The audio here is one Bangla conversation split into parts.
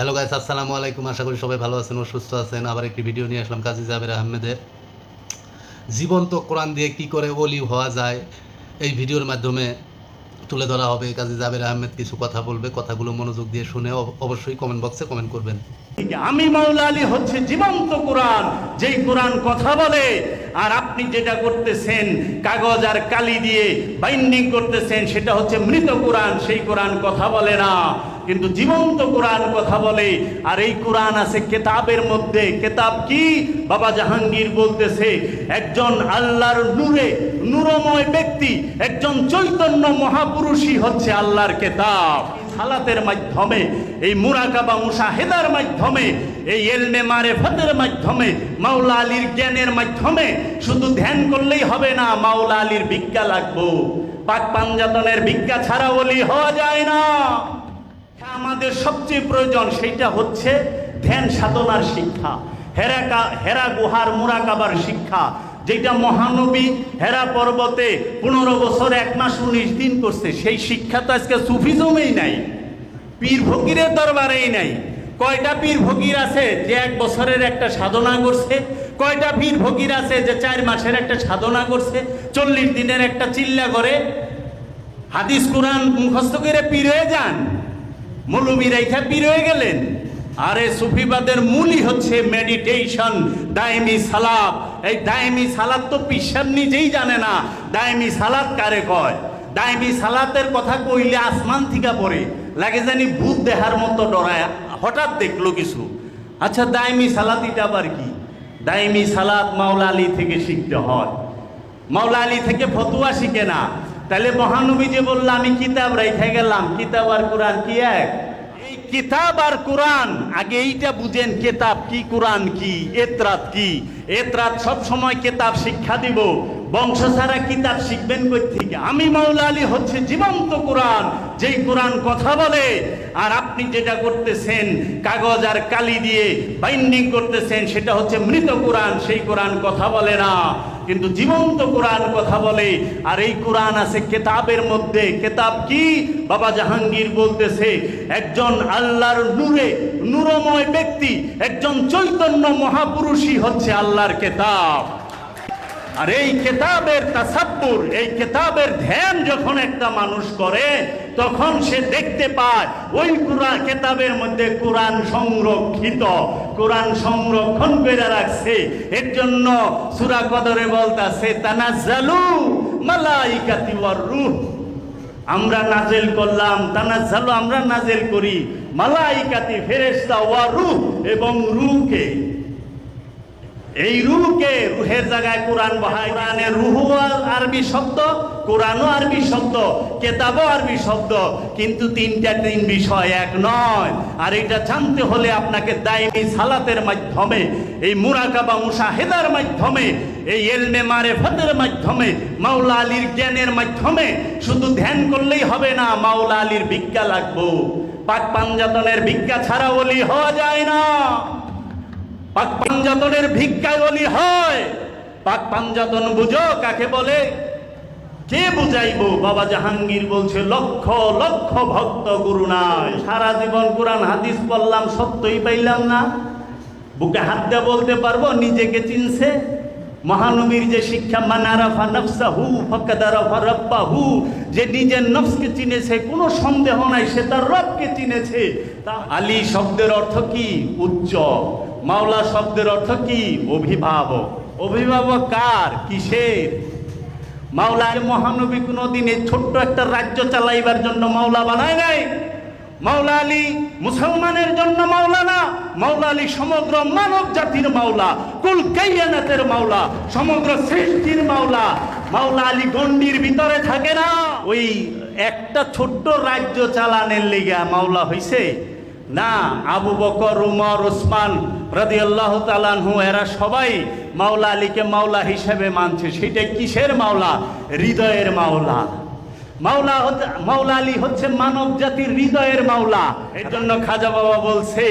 হ্যালো গাইস আসসালামু আলাইকুম। আশা করি সবাই ভালো আছেন ও সুস্থ আছেন। আবার একটি ভিডিও নিয়ে আসলাম কাজী জাবের আহমেদের। জীবন্ত কোরআন দিয়ে কি করে ওলি হওয়া যায়, এই ভিডিওর মাধ্যমে তুলে ধরা হবে। কাজী জাবের আহমেদ কিছু কথা বলবে, কথাগুলো মনোযোগ দিয়ে শুনে অব- অবশ্যই কমেন্ট বক্সে কমেন্ট করবেন। আমি মাওলা আলী হচ্ছে জীবন্ত কোরআন, যেই কোরআন কথা বলে, আর আপনি যেটা করতেছেন, কাগজ আর কালি দিয়ে বাইন্ডিং করতেছেন, সেটা হচ্ছে মৃত কোরআন, সেই কোরআন কথা বলে না। কিন্তু জীবন্ত কোরআন কথা বলে, আর এই কোরআন আছে কেতাবের মধ্যে। কেতাব কি? বাবা জাহাঙ্গীর বলতেছে, একজন আল্লাহর নূরে, নূরময় ব্যক্তি, একজন চৈতন্য মহাপুরুষই হচ্ছে আল্লাহর কেতাব। হালাতের মাধ্যমে, এই মুরাকাবা মুশাহেদার মাধ্যমে, এই এলমে মারেফতের মাধ্যমে, মাওলা আলীর জ্ঞানের মাধ্যমে, শুধু ধ্যান করলেই হবে না, মাওলা আলীর ভিক্ষা লাগবো। পাক পাঞ্জাতনের ভিক্ষা ছাড়া বলি হওয়া যায় না। আমাদের সবচেয়ে প্রয়োজন, সেইটা হচ্ছে ধ্যান সাধনার শিক্ষা হেরা কা- হেরা গুহার মুরাকাবার শিক্ষা। যেটা মহানবী হেরা পর্বতে পনেরো বছর এক মাস উনিশ দিন করছে, সেই শিক্ষা তো আজকে সুফিজমেই নাই, পীর ফকিরের দরবারেই নাই। কয়টা পীর ফকির আছে যে এক বছরের একটা সাধনা করছে? কয়টা পীর ফকির আছে যে চার মাসের একটা সাধনা করছে? চল্লিশ দিনের একটা চিল্লা করে। হাদিস কোরআন মুখস্থ করে পীর হয়ে যান। মৌলবী রেখা পীর হয়ে গেলেন। আরে সুফিবাদের মূলই হচ্ছে মেডিটেশন দায়মি সালাদ এই দায়মি সালাদ তো পিসাব নিজেই জানে না। দায়মি সালাদ কারে কয়? দায়মি সালাতের কথা কইলে আসমান থেকে পড়ে। লাগে জানি ভূত দেহার মতো ডরায়। হঠাৎ দেখল কিছু। আচ্ছা দায়মি সালাত এটা আবার কি? দায়মি সালাত মাওলা আলী থেকে শিখতে হয়। মাওলা আলী থেকে ফতুয়া শিখে না। তাহলে মহানবী যে বলল, আমি কিতাব রেখে গেলাম। কিতাব আর কোরআন কি এক? কিতাব আর কোরআন। আগে এইটা বুঝেন, কিতাব কি, কোরআন কি, এতরাত কি? এতরাত সব সময় কিতাব শিক্ষা দিব। বংশ ছাড়া কিতাব শিখবেন কই থেকে? আমি মাওলা আলী হচ্ছে জীবন্ত কোরআন, যেই কোরআন কথা বলে। আর আপনি যেটা করতেছেন, কাগজ আর কালি দিয়ে বাইন্ডিং করতেছেন, সেটা হচ্ছে মৃত কোরআন, সেই কোরআন কথা বলে না। কিন্তু জীবন্ত কোরআন কথা বলে। আর এই কোরআন আছে কেতাবের মধ্যে। কেতাব কি? বাবা জাহাঙ্গীর বলতেছে, একজন আল্লাহর নূরে নূরময় ব্যক্তি, একজন চৈতন্য মহাপুরুষই হচ্ছে আল্লাহর কেতাব। আর এই কেতাবের তাসাব্বুর, এই কেতাবের ধ্যান যখন একটা মানুষ করে, তখন সে দেখতে পায়, ওই কোরআন, কেতাবের মধ্যে কোরআন সংরক্ষিত, কোরআন সংরক্ষণ করে রাখছে। এর জন্য সূরা কদরে বলতাছে, তানাজ্জালু মালাইকাতি ওয়ার রূহ। আমরা নাজেল করলাম, তানাজ্জালু, আমরা নাজেল করি। মালাইকাতি ফেরেশতা ওয়া রূহ এবং রূহকে। এই রুহকে রুহের জায়গায় কোরআন বহাই। কোরআনের রুহু আরবি শব্দ, কোরআনও আরবি শব্দ, কেতাবও আরবি শব্দ, কিন্তু তিনটা তিন বিষয় এক নয়। আর এটা জানতে হলে আপনাকে দায়মি সালাতের মাধ্যমে, এই মুরাকাবা মুশাহেদার মাধ্যমে, এই এলমে মারেফতের মাধ্যমে, মাওলা আলীর জ্ঞানের মাধ্যমে, শুধু ধ্যান করলেই হবে না, মাওলা আলীর ভিক্ষা লাগবো। পাক পাঞ্জাতনের ভিক্ষা ছাড়া বলি হওয়া যায় না। পাক পাঞ্জাতনের ভিক্ষায় বলি হয়। পাক পাঞ্জাতন বুঝো, কাকে বলে? কে বুঝাইবো? বাবা জাহাঙ্গীর বলছে, লক্ষ লক্ষ ভক্ত গুরু নাই। সারা জীবন কোরআন, হাদিস পড়লাম, সত্যই পাইলাম না। বুকে হাত দিয়ে বলতে পারব, নিজেকে চিনছে। মহানবীর যে শিক্ষা মানারাফা নফসাহু ফকাদারাফা রব্বাহু, যে নিজের নফসকে চিনেছে, কোনো সন্দেহ নাই, সে তার রবকে চিনেছে। তা আলী শব্দের অর্থ কি? উচ্চ। মাওলা শব্দের অর্থ কি? অভিভাবক। অভিভাবক কার? কিসের? মাওলা মহানবী কোনো দিনে ছোট্ট একটা রাজ্য চালাইবার জন্য মাওলা বানায় নাই। মাওলা আলী মুসলমানের জন্য মাওলা না। মাওলা আলী সমগ্র মানব জাতির মাওলা। কুল কাইয়ানাতের মাওলা। সমগ্র সৃষ্টির মাওলা। মাওলা আলী গন্ডির ভিতরে থাকে না। ওই একটা ছোট্ট রাজ্য চালানের লিগা মাওলা হইছে? না, আবু বকর, উমর ওসমান রাজি আল্লাহ তালানহু এরা সবাই মাওলা আলীকে মাওলা হিসেবে মানছে। সেটা কিসের মাওলা? হৃদয়ের মাওলা। মাওলা মাওলা আলী হচ্ছে মানব জাতির হৃদয়ের মাওলা। এর জন্য খাজা বাবা বলছে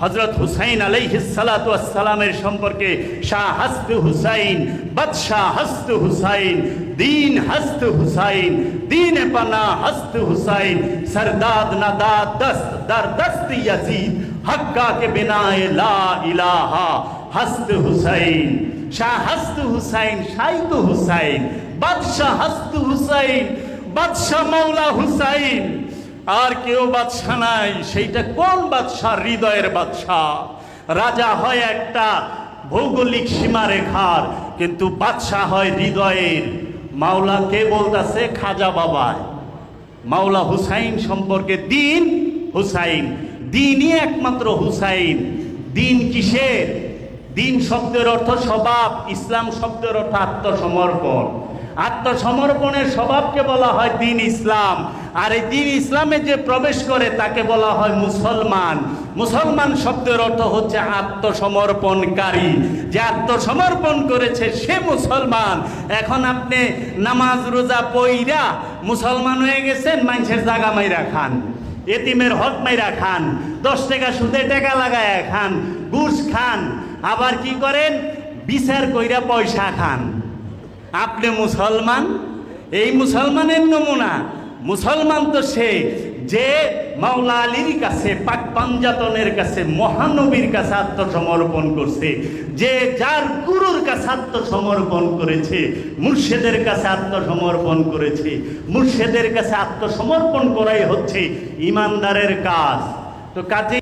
হজরত হুসাইন আলাই আলাইহিসালামের সম্পর্কে, শাহ হস্ত হুসাইন বাদশাহ হস্ত হুসাইন, দিন হাস্ত হুসাইন, দিন পানা হস্ত হুসাইন, সরদাদ না দাদ দস্ত দর দস্ত ইয়াজিদ हक्का के बिनाए ला इलाहा हस्त हुसैन शाह हस्त हुसैन शाहिद हुसैन बादशाह हस्त हुसैन বাদশাহ মাওলা হুসাইন আর কেউ বাদশাহ নাই সেইটা কোন বাদশাহ হৃদয়ের বাদশাহ রাজা হয় একটা ভৌগোলিক সীমারেখার কিন্তু বাদশাহ হয় হৃদয়ের মাওলা কে বলতেছে খাজা বাবায় মাওলা হুসাইন সম্পর্কে দিন হুসাইন দিনই একমাত্র হুসাইন। দিন কিসের? দিন শব্দের অর্থ স্বভাব, ইসলাম শব্দের অর্থ আত্মসমর্পণ। আত্মসমর্পণের স্বভাবকে বলা হয় দিন ইসলাম। আর এই দিন ইসলামে যে প্রবেশ করে, তাকে বলা হয় মুসলমান। মুসলমান শব্দের অর্থ হচ্ছে আত্মসমর্পণকারী। যে আত্মসমর্পণ করেছে, সে মুসলমান। এখন আপনি নামাজ, রোজা পইরা মুসলমান হয়ে গেছেন, মানুষের জাগা মাইরা খান। এতিমের হক মাইরা খান, দশ টাকা সুদে টাকা লাগায় খান, ঘুষ খান, আবার কি করেন? বিচার কইরা পয়সা খান। আপনি মুসলমান? এই মুসলমানের নমুনা। মুসলমান তো সে যে মাওলা আলীর কাছে, পাক পাঞ্জাতনের কাছে, মহানবীর কাছে আত্মসমর্পণ করছে, যে যার গুরুর কাছে আত্মসমর্পণ করেছে, মুর্শেদের কাছে আত্মসমর্পণ করেছে, মুর্শেদের কাছে আত্মসমর্পণ করাই হচ্ছে ইমানদারের কাজ। তো কাজে